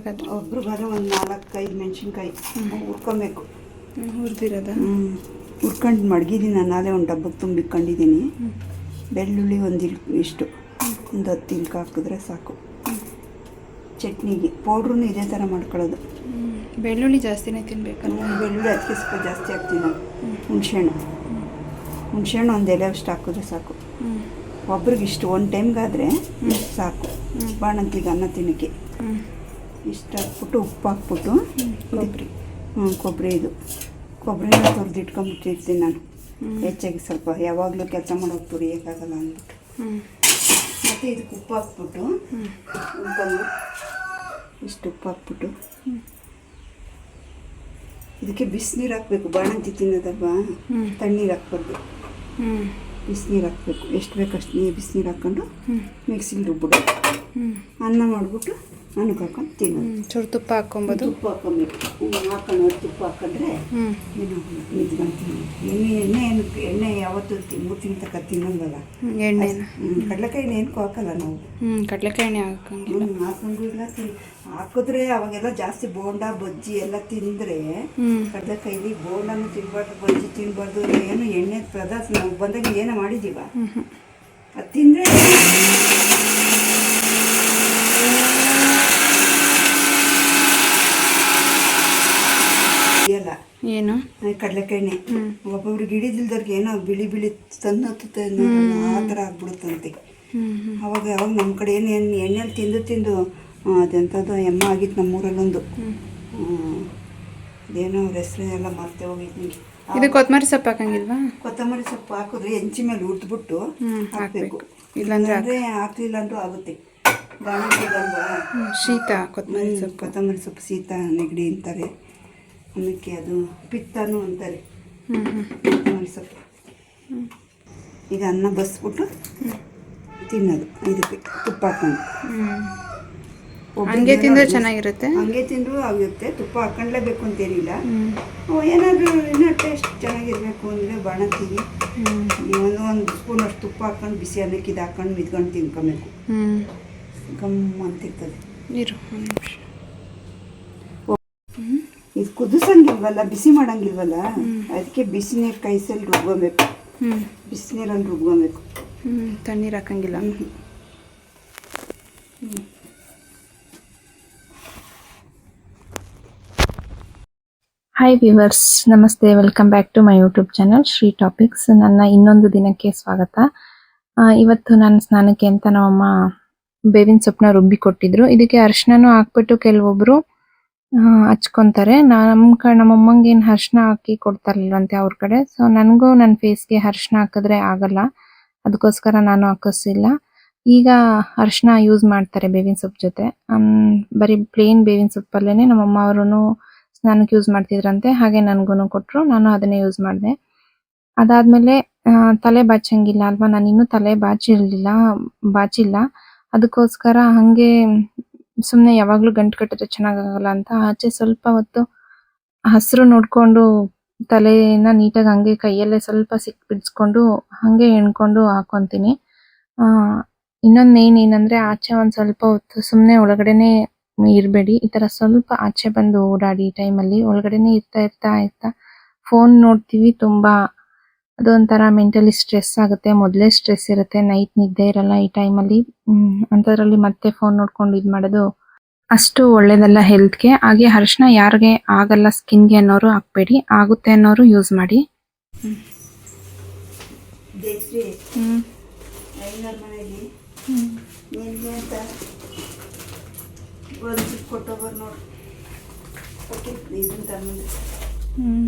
ಒಬ್ರಿಗಾದ್ರೆ ಒಬ್ರಿಗಾದ್ರೆ ಒಂದು ನಾಲ್ಕೈದು ಮೆಣಸಿನ್ಕಾಯಿ. ಹುರ್ಕೊಬೇಕು. ಹುರಿದಿರೋದ? ಹ್ಞೂ ಹುರ್ಕೊಂಡು ಮಡಗಿದ್ದೀನಿ ನಾನು ಅದೇ ಒಂದು ಡಬ್ಬಕ್ಕೆ ತುಂಬಿಕೊಂಡಿದ್ದೀನಿ ಬೆಳ್ಳುಳ್ಳಿ ಒಂದು ಇಲ್ ಇಷ್ಟು. ಒಂದು ಹತ್ತು ಇಲ್ಕ ಹಾಕಿದ್ರೆ ಸಾಕು. ಚಟ್ನಿಗೆ ಪೌಡ್ರೂ ಇದೇ ಥರ ಮಾಡ್ಕೊಳ್ಳೋದು. ಬೆಳ್ಳುಳ್ಳಿ ಜಾಸ್ತಿನೇ ತಿನ್ಬೇಕು ಬೆಳ್ಳುಳ್ಳಿ ಅದಕ್ಕೆ ಸ್ವಲ್ಪ ಜಾಸ್ತಿ ಹಾಕ್ತೀನಿ ನಾನು. ಹುಣಸೆಹಣ್ಣು. ಹುಣಸೆಹಣ್ಣು ಒಂದು ಎಲೆ ಅಷ್ಟು ಹಾಕಿದ್ರೆ ಸಾಕು. ಒಬ್ರಿಗೆ ಇಷ್ಟು ಒಂದು ಟೈಮ್ಗಾದರೆ ಸಾಕು. ಬಾಣಂತಿಗೆ ಅನ್ನ ತಿನ್ನೋಕ್ಕೆ. ಇಷ್ಟು ಹಾಕ್ಬಿಟ್ಟು ಉಪ್ಪು ಹಾಕ್ಬಿಟ್ಟು ಕೊಬ್ಬರಿ. ಹ್ಞೂ ಕೊಬ್ಬರಿ ಇದು. ಕೊಬ್ಬರಿನ ತುರಿದಿಟ್ಕೊಂಬಿಟ್ಟಿರ್ತೀನಿ ನಾನು. ಹೆಚ್ಚಾಗಿ ಸ್ವಲ್ಪ ಯಾವಾಗಲೂ ಕೆಲಸ ಮಾಡೋಕೆ ತುರಿಯೋಕ್ಕಾಗಲ್ಲ ಅಂದ್ಬಿಟ್ಟು. ಮತ್ತು ಇದಕ್ಕೆ ಉಪ್ಪು ಹಾಕ್ಬಿಟ್ಟು ಉಪ್ಪನ್ನು ಇಷ್ಟು ಉಪ್ಪು ಹಾಕ್ಬಿಟ್ಟು. ಇದಕ್ಕೆ ಬಿಸಿನೀರು ಹಾಕಬೇಕು ಬಾಣಂತಿ ತಿನ್ನೋದಲ್ವಾ? ಹ್ಞೂ ತಣ್ಣೀರು ಹಾಕ್ಬಾರ್ದು. ಬಿಸಿನೀರು ಹಾಕಬೇಕು. ಎಷ್ಟು ಬೇಕು ಅಷ್ಟು ನೀರು ಬಿಸಿನೀರು ಹಾಕ್ಕೊಂಡು ಮಿಕ್ಸಿಗೆ ರುಬ್ಬಿಡು ಅನ್ನ ಮಾಡಿಬಿಟ್ಟು ಅನ್ನಕ್ಕೆ ಹಾಕೊಂಡು ತಿನ್ನೋದು ಚೂರು ತುಪ್ಪ ಹಾಕ್ಕೊಂಬೋದು. ತುಪ್ಪ ಹಾಕ್ಕೊಬೇಕು. ಹ್ಞೂ ಹಾಕೊಂಡು ತುಪ್ಪ ಹಾಕೊಂಡ್ರೆ ಹ್ಞೂ ಏನು ಎಣ್ಣೆ ಎಣ್ಣೆ ಏನು ಎಣ್ಣೆ ಯಾವತ್ತೂ ಮೂರು ತಿಂಗಳು ತಿನ್ನೋಂಗಲ್ಲ. ಎಣ್ಣೆ ಕಡಲೆಕಾಯಿ ಏನಕ್ಕೂ ಹಾಕಲ್ಲ ನಾವು. ಹ್ಞೂ ಕಡಲೆಕಾಯಿ ಎಣ್ಣೆ ಹಾಕಂಗಿಲ್ಲ ಹಾಕೊಂಡು ಇಲ್ಲ ತಿನ್ ಹಾಕಿದ್ರೆ ಅವಾಗೆಲ್ಲ ಜಾಸ್ತಿ ಬೋಂಡ ಬಜ್ಜಿ ಎಲ್ಲ ತಿಂದರೆ ಕಡಲೆಕಾಯಿಲಿ ಕಡಲೆಕಾಯಿ ಬೋಂಡನೂ ತಿನ್ಬಾರ್ದು ಬಜ್ಜಿ ತಿನ್ಬಾರ್ದು ಏನು ಎಣ್ಣೆ ಪದಾರ್ಥ ನಾವು ಬಂದಾಗ ಏನೋ ಮಾಡಿದ್ದೀವ. ಅದು ತಿಂದರೆ ಏನು? ಕಡಲೆಕಾಯಿ ಒಬ್ಬೊಬ್ರಿಗೆ ಹಿಡಿದಿಲ್ದವ್ರಿಗೆ ಏನೋ ಬಿಳಿ ಬಿಳಿ ತನ್ನತ್ತೆ ಆ ಥರ ಆಗ್ಬಿಡುತ್ತಂತೆ. ಅವಾಗ ಅವಾಗ ನಮ್ಮ ಕಡೆ ಏನು ಏನು ಎಣ್ಣೆಲಿ ತಿಂದು ತಿಂದು ಅದೆಂಥದ್ದು ಎಮ್ಮ ಆಗಿತ್ತು ನಮ್ಮೂರಲ್ಲೊಂದು. ಹ್ಮ್. ಅದೇನೋ ಅವ್ರ ಹೆಸರು ಎಲ್ಲ ಮರ್ತೇ ಹೋಗಿತ್ತು ಇದು ಕೊತ್ತಂಬರಿ ಸೊಪ್ಪು ಹಾಕಂಗಿಲ್ವಾ? ಕೊತ್ತಂಬರಿ ಸೊಪ್ಪು ಹಾಕಿದ್ರೆ ಹೆಂಚಿ ಮೇಲೆ ಹುರಿದ್ಬಿಟ್ಟು ಹಾಕಬೇಕು. ಇಲ್ಲಾಂದ್ರೆ ಅಂದರೆ ಹಾಕ್ಲಿಲ್ಲ ಅಂದ್ರೂ ಆಗುತ್ತೆ. ಶೀತ ಕೊತ್ತಂಬರಿ ಸೊಪ್ಪು. ಕೊತ್ತಂಬರಿ ಸೊಪ್ಪು ಶೀತ ನೆಗಡಿ ಅಂತಾರೆ. ಆಮೇಲೆ ಅದು ಪಿತ್ತನು ಅಂತಾರೆ. ಸೊಪ್ಪು ಈಗ ಅನ್ನ ಬಸ್ಬಿಟ್ಟು ತಿನ್ನೋದು. ಇದಕ್ಕೆ ತುಪ್ಪ ಹಾಕೊಂಡು. ಹಂಗೆ ತಿಂದರೆ ಚೆನ್ನಾಗಿರುತ್ತೆ? ಹಂಗೆ ತಿಂದರೂ ಆಗುತ್ತೆ. ತುಪ್ಪ ಹಾಕೊಂಡ್ಲೇಬೇಕು ಅಂತೇನಿಲ್ಲ. ಏನಿಲ್ಲ ಏನಾದರೂ ಇನ್ನೂ ಟೇಸ್ಟ್ ಚೆನ್ನಾಗಿರಬೇಕು ಅಂದರೆ ಬಾಣಂತಿಗೆ ಒಂದು ಒಂದು ಸ್ಪೂನ್ ಅಷ್ಟು ತುಪ್ಪ ಹಾಕೊಂಡು ಬಿಸಿ ಅನ್ನಕ್ಕೆ ಇದು ಹಾಕೊಂಡು ಮಿದ್ಕೊಂಡು ತಿನ್ಕೊಬೇಕು ಗಮ್ಮ ಗಮ್ ಅಂತಿರ್ತದೆ ನೀರು ಕುದಿಸಂಗಿಲ್ವಲ್ಲ ಬಿಸಿ ಮಾಡಂಗಿಲ್ವಲ್ಲ? ಅದಕ್ಕೆ ಬಿಸಿನೀರು ಕೈಸಲ್ಲಿ ರುಬ್ಕೊಬೇಕು. ಹ್ಞೂ ಬಿಸಿನೀರಲ್ಲಿ ರುಬ್ಕೊಬೇಕು. ಹ್ಞೂ ತಣ್ಣೀರು ಹಾಕಂಗಿಲ್ಲ. Hi viewers namaste. Welcome back to my YouTube channel Shri topics ನನ್ನ ಇನ್ನೊಂದು ದಿನಕ್ಕೆ ಸ್ವಾಗತ. ಇವತ್ತು ನಾನು ಸ್ನಾನಕ್ಕೆ ಅಂತ ನಮ್ಮಮ್ಮ ಬೇವಿನ ಸೊಪ್ಪನ್ನ ರುಬ್ಬಿ ಕೊಟ್ಟಿದ್ರು ಇದಕ್ಕೆ ಅರಿಶಿನೂ ಹಾಕ್ಬಿಟ್ಟು ಕೆಲವೊಬ್ರು ಹಚ್ಕೊಂತಾರೆ. ನಮ್ಮ ಕ ನಮ್ಮಮ್ಮಂಗೆ ಏನು ಹಾಕಿ ಕೊಡ್ತಾರಲ್ವಂತೆ ಅವ್ರ ಕಡೆ. ಸೊ ನನಗೂ ನನ್ನ ಫೇಸ್ಗೆ ಹರ್ಷಣ ಹಾಕಿದ್ರೆ ಆಗಲ್ಲ. ಅದಕ್ಕೋಸ್ಕರ ನಾನು ಹಾಕಿಸಿಲ್ಲ. ಈಗ ಅರ್ಶಿನ ಯೂಸ್ ಮಾಡ್ತಾರೆ ಬೇವಿನ ಸೊಪ್ಪು ಜೊತೆ. ಬರೀ ಪ್ಲೇನ್ ಬೇವಿನ ಸೊಪ್ಪಲ್ಲೇ ನಮ್ಮಮ್ಮ ಅವರು ಸ್ನಾನಕ್ಕೆ ಯೂಸ್ ಮಾಡ್ತಿದ್ರಂತೆ. ಹಾಗೆ ನನಗೂ ಕೊಟ್ಟರು ನಾನು ಅದನ್ನೇ ಯೂಸ್ ಮಾಡಿದೆ. ಅದಾದಮೇಲೆ ತಲೆ ಬಾಚಂಗಿಲ್ಲ ಅಲ್ವಾ? ನಾನು ಇನ್ನೂ ತಲೆ ಬಾಚಿರಲಿಲ್ಲ, ಬಾಚಿಲ್ಲ. ಅದಕ್ಕೋಸ್ಕರ ಹಂಗೆ ಸುಮ್ಮನೆ ಯಾವಾಗಲೂ ಗಂಟು ಕಟ್ಟಿದ್ರೆ ಚೆನ್ನಾಗಾಗಲ್ಲ ಅಂತ. ಆಚೆ ಸ್ವಲ್ಪ ಹೊತ್ತು ಹಸಿರು ನೋಡ್ಕೊಂಡು ತಲೆನ ನೀಟಾಗಿ ಹಂಗೆ ಕೈಯಲ್ಲೇ ಸ್ವಲ್ಪ ಸಿಕ್ ಬಿಡಿಸ್ಕೊಂಡು ಹಂಗೆ ಎಣ್ಕೊಂಡು ಹಾಕೊಂತೀನಿ. ಇನ್ನೊಂದ್ ಮೇನ್ ಏನಂದ್ರೆ ಆಚೆ ಒಂದ್ ಸ್ವಲ್ಪ ಹೊತ್ತು ಸುಮ್ನೆ ಒಳಗಡೆನೆ ಇರಬೇಡಿ. ಈ ತರ ಸ್ವಲ್ಪ ಆಚೆ ಬಂದು ಓಡಾಡಿ ಟೈಮಲ್ಲಿ ಒಳಗಡೆನೆ ಇರ್ತಾ ಇರ್ತಾ ಇರ್ತಾ ಫೋನ್ ನೋಡ್ತೀವಿ ತುಂಬಾ. ಅದೊಂಥರ ಮೆಂಟಲಿ ಸ್ಟ್ರೆಸ್ ಆಗುತ್ತೆ. ಮೊದಲೇ ಸ್ಟ್ರೆಸ್ ಇರುತ್ತೆ. ನೈಟ್ ನಿದ್ದೆ ಇರಲ್ಲ ಈ ಟೈಮಲ್ಲಿ ಅಂಥದ್ರಲ್ಲಿ ಮತ್ತೆ ಫೋನ್ ನೋಡ್ಕೊಂಡು ಇದು ಮಾಡೋದು ಅಷ್ಟು ಒಳ್ಳೇದಲ್ಲ ಹೆಲ್ತ್ಗೆ ಹಾಗೆ ಅರಿಶಿನ ಯಾರಿಗೆ ಆಗಲ್ಲ ಸ್ಕಿನ್ಗೆ ಅನ್ನೋರು ಹಾಕ್ಬೇಡಿ. ಆಗುತ್ತೆ ಅನ್ನೋರು ಯೂಸ್ ಮಾಡಿ.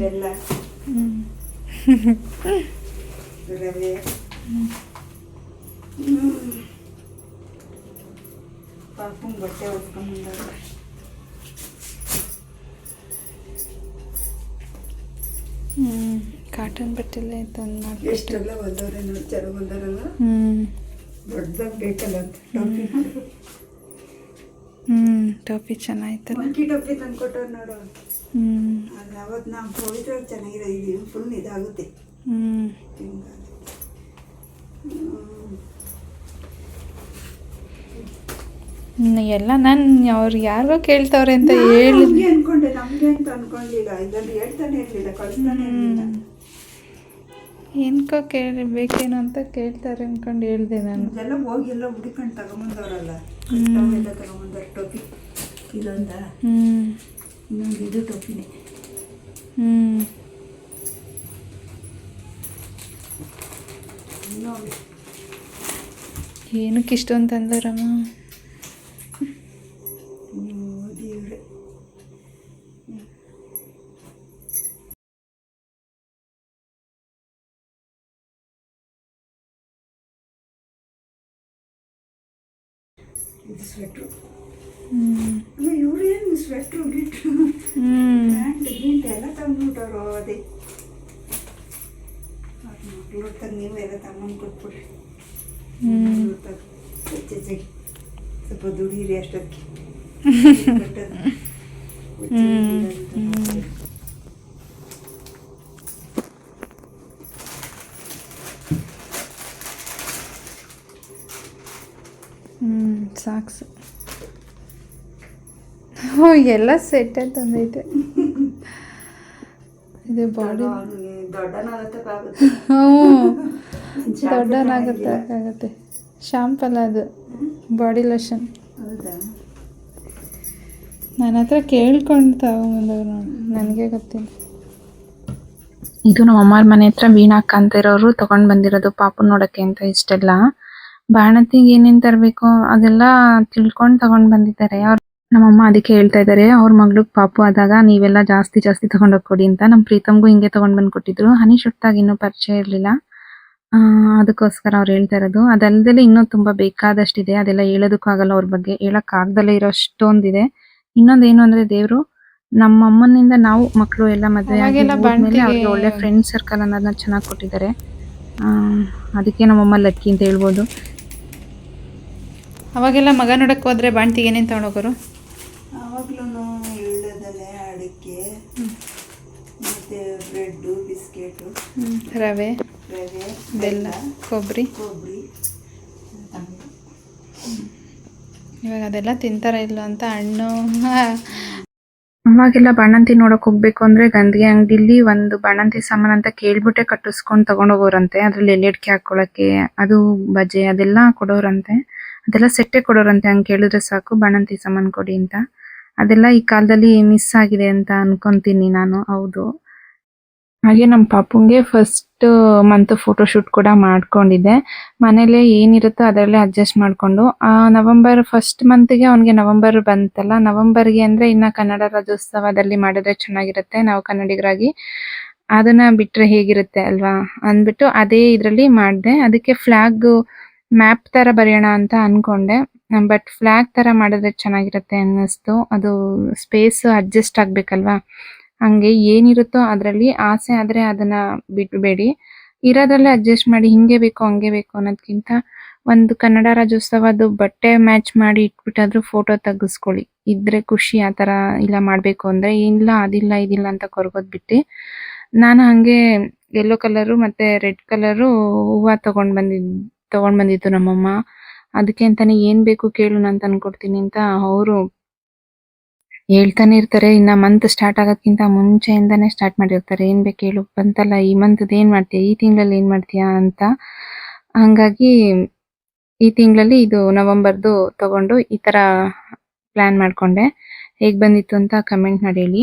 ಬೆಲ್ಲ ರವೆ ಪಾಪಂಗೆ ಬಟ್ಟೆ ಹೊತ್ಕೊಂಡ್ಬಂದಾಗ ಹ್ಞೂ ಕಾಟನ್ ಬಟ್ಟೆಲ್ಲೇ ತಂದು ಮಾಡಿ ಎಷ್ಟೆಲ್ಲ ಹೊಲ್ದವ್ರೆ ನೋಡಿ ಚೆನ್ನಾಗಿ ಹೊಲ್ದಾರಲ್ಲ ಹ್ಞೂ ದೊಡ್ಡದಾಗಿ ಬೇಕಲ್ಲ ಅಂತ ಟೊಪ್ಪಿ ಹ್ಞೂ ಟಾಪಿ ಚೆನ್ನಾಯ್ತಲ್ಲ ಮಂಕಿ ಟೊಪ್ಪಿ ತಂದು ಕೊಟ್ಟವ್ರು ನೋಡು ಹ್ಞೂ ಅದು ಅವತ್ತು ನಾವು ಪವಿತ್ರ ಚೆನ್ನಾಗಿರೋದು ಫುಲ್ ಇದಾಗುತ್ತೆ. ಹ್ಞೂ ಎಲ್ಲ ನಾನು ಅವ್ರು ಯಾರಿಗೋ ಕೇಳ್ತವ್ರೆ ಅಂತ ಹೇಳಿ. ಅನ್ಕೊಂಡೆ ನಮ್ಗೆ ಅಂತ ಅನ್ಕೊಂಡಿಲ್ಲ. ಇದ್ರಲ್ಲಿ ಹೇಳ್ತಾನೆ ಇರಲಿಲ್ಲ ಕಳಿಸ್ತಾನೆ ಇರಲಿಲ್ಲ. ಏನ್ಕೋ ಕೇಳಿ ಬೇಕೇನೋ ಅಂತ ಕೇಳ್ತಾರೆ ಅನ್ಕೊಂಡು ಹೇಳ್ದೆ ನಾನು. ಎಲ್ಲ ಹೋಗಿ ಎಲ್ಲ ಹುಡುಕೊಂಡು ತಗೊಂಬಂದವ್ರಲ್ಲ. ಎಲ್ಲ ತಗೊಂಬಂದವ್ರ ಟೋಪಿ ಇದೊಂದ? ಹ್ಮ್. ಇನ್ನೊಂದು ಇದು ಟೊಪ್ಪಿನೇ ಹ್ಞೂ ಏನಕ್ಕೆ ಇಷ್ಟೊಂದು ತಂದರಮ್ಮ ಇದು ಸ್ವೆಟ್ರು ಇವ್ರೇನು ಸ್ವೆಟ್ರು ಗಿಟ್ರು ಪ್ಯಾಂಟ್ ಗಿಂಟ್ ಎಲ್ಲ ತಂದ್ಬಿಟ್ಟವ್ರು ಅದೇ. ಮಕ್ಕಳು ಹೊತ್ತಾಗ ನೀವು ಎಲ್ಲ ತಗೊಂಡು ಕೊಟ್ಬಿಡ್ರಿ ಹೆಚ್ಚೆಚ್ಚಾಗಿ ಸ್ವಲ್ಪ ದುಡೀರಿ ಅಷ್ಟೊತ್ತಿಗೆ ಹ್ಞೂ ಹ್ಮ್. ಎಲ್ಲ ಸೆಟ್ ತಂದೈತೆ. ಇದು ಬಾಡಿ ದೊಡ್ಡನಾಗುತ್ತೆ, ಆಗುತ್ತೆ. ಅದು. ಬಾಡಿ ಲೋಷನ್ ನನ್ನ ಹತ್ರ ಕೇಳ್ಕೊಂಡು ತಗೊಂಬಂದವ್ರು ನೋಡಿ. ನನಗೆ ಗೊತ್ತಿಲ್ಲ. ಇದು ನಮ್ಮ ಅಮ್ಮರ ಮನೆ ಹತ್ರ ವೀಣಾಕ್ಕ ಅಂತ ಇರೋರು ತಗೊಂಡ್ ಬಂದಿರೋದು ಪಾಪು ನೋಡಕ್ಕೆ ಅಂತ ಇಷ್ಟೆಲ್ಲ. ಬಾಣತಿಗೆ ಏನೇನ್ ತರಬೇಕು ಅದೆಲ್ಲ ತಿಳ್ಕೊಂಡು ತಗೊಂಡ್ ಬಂದಿದ್ದಾರೆ. ಅವ್ರ ನಮ್ಮಮ್ಮ ಅದಕ್ಕೆ ಹೇಳ್ತಾ ಇದ್ದಾರೆ ಅವ್ರ ಮಗಳು ಪಾಪು ಆದಾಗ ನೀವೆಲ್ಲ ಜಾಸ್ತಿ ಜಾಸ್ತಿ ತಗೊಂಡೋಗಿ ಕೊಡಿ ಅಂತ. ನಮ್ಮ ಪ್ರೀತಮ್ಗೂ ಹಿಂಗೆ ತಗೊಂಡ್ ಬಂದ್ ಕೊಟ್ಟಿದ್ರು ಹನಿ ಶುಟ್ಟಾಗಿ ಇನ್ನೂ ಪರಿಚಯ ಇರಲಿಲ್ಲ. ಅದಕ್ಕೋಸ್ಕರ ಅವ್ರು ಹೇಳ್ತಾ ಇರೋದು. ಅದಲ್ಲದೆ ಇನ್ನೂ ತುಂಬಾ ಬೇಕಾದಷ್ಟಿದೆ. ಅದೆಲ್ಲ ಹೇಳೋದಕ್ಕೂ ಆಗಲ್ಲ ಅವ್ರ ಬಗ್ಗೆ. ಹೇಳಕ್ ಆಗ್ದಲೇ ಇರೋ ಅಷ್ಟೊಂದಿದೆ. ಇನ್ನೊಂದ್ ಏನು ಅಂದ್ರೆ ದೇವ್ರು ನಮ್ಮ ಅಮ್ಮನಿಂದ ನಾವು ಮಕ್ಕಳು ಎಲ್ಲ ಮದುವೆ ಅವ್ರಿಗೆ ಒಳ್ಳೆ ಫ್ರೆಂಡ್ ಸರ್ಕಲ್ ಅನ್ನೋದನ್ನ ಚೆನ್ನಾಗಿ ಕೊಟ್ಟಿದ್ದಾರೆ. ಆ, ಅದಕ್ಕೆ ನಮ್ಮಮ್ಮ ಲಕ್ಕಿ ಅಂತ ಹೇಳ್ಬೋದು. ಅವಾಗೆಲ್ಲ ಮಗ ನೋಡಕ್ಕೆ ಹೋದ್ರೆ ಬಾಣ್ತಿಗೆ ಏನೇನು ತಗೊಂಡೋಗೋರು ಬ್ರೆಡ್ಡು ಬಿಸ್ಕೆಟು ರವೆ ರವೆ ಬೆಲ್ಲ ಕೊಬ್ಬರಿ. ಕೊಬ್ಬರಿ. ಇವಾಗ ಅದೆಲ್ಲ ತಿಂತಾರ ಇಲ್ಲ ಅಂತ ಹಣ್ಣು ಅವಾಗೆಲ್ಲ ಬಾಣಂತಿ ನೋಡಕ್ ಹೋಗ್ಬೇಕು ಅಂದ್ರೆ ಗಂದಿಗೆ ಅಂಗಡಿಲಿ ಒಂದು ಬಾಣಂತಿ ಸಾಮಾನ್ ಅಂತ ಕೇಳ್ಬಿಟ್ಟೆ ಕಟ್ಟಿಸ್ಕೊಂಡ್ ತಗೊಂಡೋಗೋರಂತೆ ಅದ್ರಲ್ಲಿ ಎಲ್ಲೆಡ್ಕೆ ಹಾಕೊಳಕ್ಕೆ ಅದು ಬಜೆ ಅದೆಲ್ಲ ಕೊಡೋರಂತೆ. ಅದೆಲ್ಲ ಸೆಟ್ಟೆ ಕೊಡೋರಂತೆ ಹಂಗ್ ಕೇಳಿದ್ರೆ ಸಾಕು ಬಾಣಂತಿ ಸಾಮಾನ್ ಕೊಡಿ ಅಂತ. ಅದೆಲ್ಲ ಈ ಕಾಲದಲ್ಲಿ ಮಿಸ್ ಆಗಿದೆ ಅಂತ ಅನ್ಕೊಂತೀನಿ ನಾನು. ಹೌದು. ಹಾಗೆ ನಮ್ಮ ಪಾಪುಂಗೆ ಫಸ್ಟ್ ಮಂತ್ ಫೋಟೋಶೂಟ್ ಕೂಡ ಮಾಡ್ಕೊಂಡಿದ್ದೆ. ಮನೇಲೆ ಏನಿರುತ್ತೋ ಅದರಲ್ಲೇ ಅಡ್ಜಸ್ಟ್ ಮಾಡ್ಕೊಂಡು ನವೆಂಬರ್ ಫಸ್ಟ್ ಮಂತ್ಗೆ ಅವನಿಗೆ ನವೆಂಬರ್ ಬಂತಲ್ಲ ನವೆಂಬರ್ಗೆ ಅಂದ್ರೆ ಇನ್ನ ಕನ್ನಡ ರಾಜ್ಯೋತ್ಸವದಲ್ಲಿ ಮಾಡಿದ್ರೆ ಚೆನ್ನಾಗಿರುತ್ತೆ, ನಾವು ಕನ್ನಡಿಗರಾಗಿ. ಅದನ್ನ ಬಿಟ್ಟರೆ ಹೇಗಿರುತ್ತೆ ಅಲ್ವಾ ಅಂದ್ಬಿಟ್ಟು ಅದೇ ಇದರಲ್ಲಿ ಮಾಡಿದೆ. ಅದಕ್ಕೆ ಫ್ಲಾಗ್ ಮ್ಯಾಪ್ ತರ ಬರೆಯೋಣ ಅಂತ ಅನ್ಕೊಂಡೆ. ಬಟ್ ಫ್ಲ್ಯಾಗ್ ತರ ಮಾಡಿದ್ರೆ ಚೆನ್ನಾಗಿರುತ್ತೆ ಅನ್ನಿಸ್ತು. ಅದು ಸ್ಪೇಸ್ ಅಡ್ಜಸ್ಟ್ ಆಗ್ಬೇಕಲ್ವಾ? ಹಂಗೆ ಏನಿರುತ್ತೋ ಅದರಲ್ಲಿ ಆಸೆ ಆದ್ರೆ ಅದನ್ನ ಬಿಟ್ಬೇಡಿ. ಇರೋದ್ರಲ್ಲೇ ಅಡ್ಜಸ್ಟ್ ಮಾಡಿ ಹಿಂಗೆ ಬೇಕು, ಹಂಗೆ ಬೇಕು ಅನ್ನೋದ್ಕಿಂತ ಒಂದು ಕನ್ನಡ ರಾಜ್ಯೋತ್ಸವದ್ದು ಬಟ್ಟೆ ಮ್ಯಾಚ್ ಮಾಡಿ ಇಟ್ಬಿಟ್ಟಾದ್ರೂ ಫೋಟೋ ತೆಗೆಸ್ಕೊಳ್ಳಿ. ಇದ್ರೆ ಖುಷಿ ಆ ಥರ ಇಲ್ಲ ಮಾಡಬೇಕು ಅಂದ್ರೆ ಇಲ್ಲ, ಅದಿಲ್ಲ, ಇದಿಲ್ಲ ಅಂತ ಬಿಟ್ಟು. ನಾನು ಹಂಗೆ ಯೆಲ್ಲೋ ಕಲರು ಮತ್ತೆ ರೆಡ್ ಕಲರು ಹೂವು ತಗೊಂಡ್ ಬಂದಿದ್ ತಗೊಂಡ್ ಬಂದಿತ್ತು ನಮ್ಮಮ್ಮ. ಅದಕ್ಕೆ ಅಂತಾನೆ ಏನ್ ಬೇಕು ಕೇಳು ನಾನು ತಂದ್ಕೊಡ್ತೀನಿ ಅಂತ ಅವರು ಹೇಳ್ತಾನೆ ಇರ್ತಾರೆ. ಇನ್ನ ಮಂತ್ ಸ್ಟಾರ್ಟ್ ಆಗೋಕ್ಕಿಂತ ಮುಂಚೆಯಿಂದಾನೆ ಸ್ಟಾರ್ಟ್ ಮಾಡಿರ್ತಾರೆ ಏನ್ ಬೇಕು ಹೇಳು. ಬಂತಲ್ಲ, ಈ ಮಂತ್ ಏನ್ ಮಾಡ್ತೀಯ? ಈ ತಿಂಗಳಲ್ಲಿ ಏನ್ ಮಾಡ್ತೀಯಾ ಅಂತ. ಹಂಗಾಗಿ ಈ ತಿಂಗಳಲ್ಲಿ ಇದು ನವೆಂಬರ್ದು ತಗೊಂಡು ಈ ತರ ಪ್ಲಾನ್ ಮಾಡ್ಕೊಂಡೆ. ಹೇಗ್ ಬಂದಿತ್ತು ಅಂತ ಕಮೆಂಟ್ ಮಾಡಿ ಹೇಳಿ.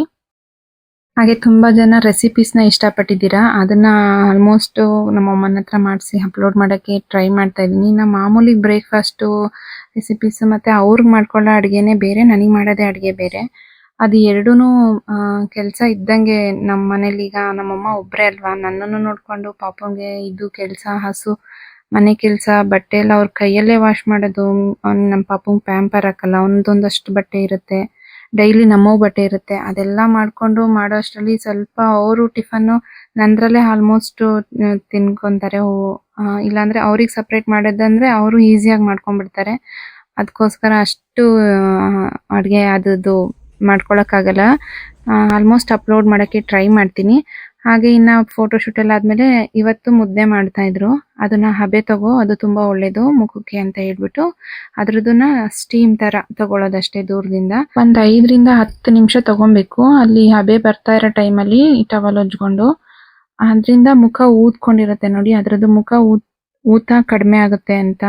ಹಾಗೆ ತುಂಬಾ ಜನ ರೆಸಿಪೀಸ್ನ ಇಷ್ಟಪಟ್ಟಿದ್ದೀರಾ? ಅದನ್ನ ಆಲ್ಮೋಸ್ಟ್ ನಮ್ಮ ಅಮ್ಮನ ಹತ್ರ ಮಾಡಿಸಿ ಅಪ್ಲೋಡ್ ಮಾಡಕ್ಕೆ ಟ್ರೈ ಮಾಡ್ತಾ ಇದೀನಿ ನಮ್ಮ ಮಾಮೂಲಿ ಬ್ರೇಕ್ಫಾಸ್ಟ್ ರೆಸಿಪೀಸ್ ಮತ್ತೆ ಅವ್ರಿಗೆ ಮಾಡ್ಕೊಳ್ಳೋ ಅಡುಗೆನೇ ಬೇರೆ, ನನಗೆ ಮಾಡೋದೇ ಅಡಿಗೆ ಬೇರೆ. ಅದು ಎರಡೂನು ಕೆಲಸ ಇದ್ದಂಗೆ ನಮ್ಮ ಮನೇಲಿ ಈಗ ನಮ್ಮಮ್ಮ ಒಬ್ಬರೇ ಅಲ್ವಾ? ನನ್ನನ್ನು ನೋಡ್ಕೊಂಡು ಪಾಪಂಗೆ ಇದು ಕೆಲಸ, ಹಸು, ಮನೆ ಕೆಲಸ, ಬಟ್ಟೆ ಎಲ್ಲ ಅವ್ರ ಕೈಯಲ್ಲೇ ವಾಶ್ ಮಾಡೋದು. ಅವ್ನು ನಮ್ಮ ಪಾಪಂಗೆ ಪ್ಯಾಂಪರ್ ಹಾಕಲ್ಲ. ಅವನದೊಂದಷ್ಟು ಬಟ್ಟೆ ಇರುತ್ತೆ. ಡೈಲಿ ನಮ್ಮವ್ ಬಟ್ಟೆ ಇರುತ್ತೆ. ಅದೆಲ್ಲ ಮಾಡ್ಕೊಂಡು ಮಾಡೋ ಅಷ್ಟರಲ್ಲಿ ಸ್ವಲ್ಪ ಅವರು ಟಿಫನ್ನು ನಂದ್ರಲ್ಲೇ ಆಲ್ಮೋಸ್ಟ್ ತಿನ್ಕೊಂತಾರೆ. ಇಲ್ಲಾಂದ್ರೆ ಅವ್ರಿಗೆ ಸಪ್ರೇಟ್ ಮಾಡೋದಂದ್ರೆ ಅವರು ಈಸಿಯಾಗಿ ಮಾಡ್ಕೊಂಡ್ಬಿಡ್ತಾರೆ. ಅದಕ್ಕೋಸ್ಕರ ಅಷ್ಟು ಅಡುಗೆ ಅದದ್ದು ಮಾಡ್ಕೊಳಕ್ಕಾಗಲ್ಲ. ಆಲ್ಮೋಸ್ಟ್ ಅಪ್ಲೋಡ್ ಮಾಡೋಕ್ಕೆ ಟ್ರೈ ಮಾಡ್ತೀನಿ. ಹಾಗೆ ಇನ್ನ ಫೋಟೋ ಶೂಟ್ ಎಲ್ಲ ಆದ್ಮೇಲೆ ಇವತ್ತು ಮುದ್ದೆ ಮಾಡ್ತಾ ಇದ್ರು. ಅದನ್ನ ಹಬೆ ತಗೋ, ಅದು ತುಂಬಾ ಒಳ್ಳೇದು, ಮುಖಕ್ಕೆ ಅಂತ ಹೇಳ್ಬಿಟ್ಟು. ಅದ್ರದನ್ನ ಸ್ಟೀಮ್ ತರ ತಗೊಳ್ಳೋದಷ್ಟೇ ದೂರದಿಂದ. ಒಂದ್ ಐದರಿಂದ ಹತ್ತು ನಿಮಿಷ ತಗೊಬೇಕು. ಅಲ್ಲಿ ಹಬೆ ಬರ್ತಾ ಇರೋ ಟೈಮಲ್ಲಿ ಟವಲ್ ಹೊಜ್ಕೊಂಡು ಅದ್ರಿಂದ ಮುಖ ಊದ್ಕೊಂಡಿರತ್ತೆ ನೋಡಿ, ಅದ್ರದ್ದು ಮುಖ ಊದ್ ಊತ ಕಡಿಮೆ ಆಗುತ್ತೆ ಅಂತ.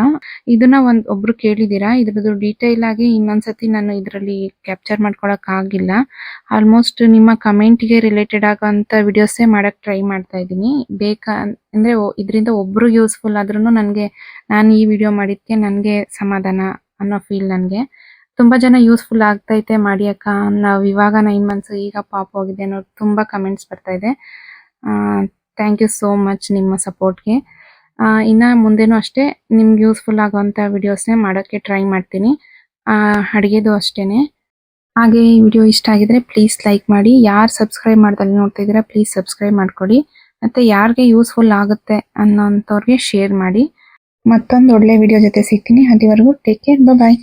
ಇದನ್ನ ಒಂದ್ ಒಬ್ರು ಕೇಳಿದೀರಾ? ಇದ್ರದ್ದು ಡೀಟೇಲ್ ಆಗಿ ಇನ್ನೊಂದ್ಸತಿ ನಾನು ಇದರಲ್ಲಿ ಕ್ಯಾಪ್ಚರ್ ಮಾಡ್ಕೊಳಕ್ ಆಗಿಲ್ಲ. ಆಲ್ಮೋಸ್ಟ್ ನಿಮ್ಮ ಕಮೆಂಟ್ಗೆ ರಿಲೇಟೆಡ್ ಆಗೋಂತ ವಿಡಿಯೋಸೇ ಮಾಡಕ್ ಟ್ರೈ ಮಾಡ್ತಾ ಇದ್ದೀನಿ. ಬೇಕಾ ಅಂದ್ರೆ ಇದರಿಂದ ಒಬ್ರು ಯೂಸ್ಫುಲ್ ಆದ್ರೂ ನನಗೆ ನಾನು ಈ ವಿಡಿಯೋ ಮಾಡಿದ್ಕೆ ನನಗೆ ಸಮಾಧಾನ ಅನ್ನೋ ಫೀಲ್ ನನಗೆ. ತುಂಬಾ ಜನ ಯೂಸ್ಫುಲ್ ಆಗ್ತೈತೆ ಮಾಡಿ ಅಕ್ಕ. ನಾವ್ ಇವಾಗ ನೈನ್ ಮಂತ್ಸ್ ಈಗ ಪಾಪ ಹೋಗಿದೆ ಅನ್ನೋದು ತುಂಬಾ ಕಮೆಂಟ್ಸ್ ಬರ್ತಾ ಇದೆ. ಥ್ಯಾಂಕ್ ಯು ಸೋ ಮಚ್ ನಿಮ್ಮ ಸಪೋರ್ಟ್ಗೆ ಇನ್ನ ಮುಂದೆನೂ ಅಷ್ಟೇ ನಿಮ್ಗೆ ಯೂಸ್ಫುಲ್ ಆಗುವಂತ ವಿಡಿಯೋಸ್ನೇ ಮಾಡೋಕ್ಕೆ ಟ್ರೈ ಮಾಡ್ತೀನಿ. ಅಡುಗೆದು ಅಷ್ಟೇನೆ. ಹಾಗೆ ಈ ವಿಡಿಯೋ ಇಷ್ಟ ಆಗಿದ್ರೆ ಪ್ಲೀಸ್ ಲೈಕ್ ಮಾಡಿ. ಯಾರು ಸಬ್ಸ್ಕ್ರೈಬ್ ಮಾಡ್ದಲ್ಲಿ ನೋಡ್ತಾ ಇದ್ದೀರಾ ಪ್ಲೀಸ್ ಸಬ್ಸ್ಕ್ರೈಬ್ ಮಾಡ್ಕೊಡಿ. ಮತ್ತೆ ಯಾರಿಗೆ ಯೂಸ್ಫುಲ್ ಆಗುತ್ತೆ ಅನ್ನೋಂಥವ್ರಿಗೆ ಶೇರ್ ಮಾಡಿ. ಮತ್ತೊಂದು ಒಳ್ಳೆ ವಿಡಿಯೋ ಜೊತೆ ಸಿಗ್ತೀನಿ. ಅಲ್ಲಿವರೆಗೂ ಟೇಕ್ ಕೇರ್ ಬಾಯ್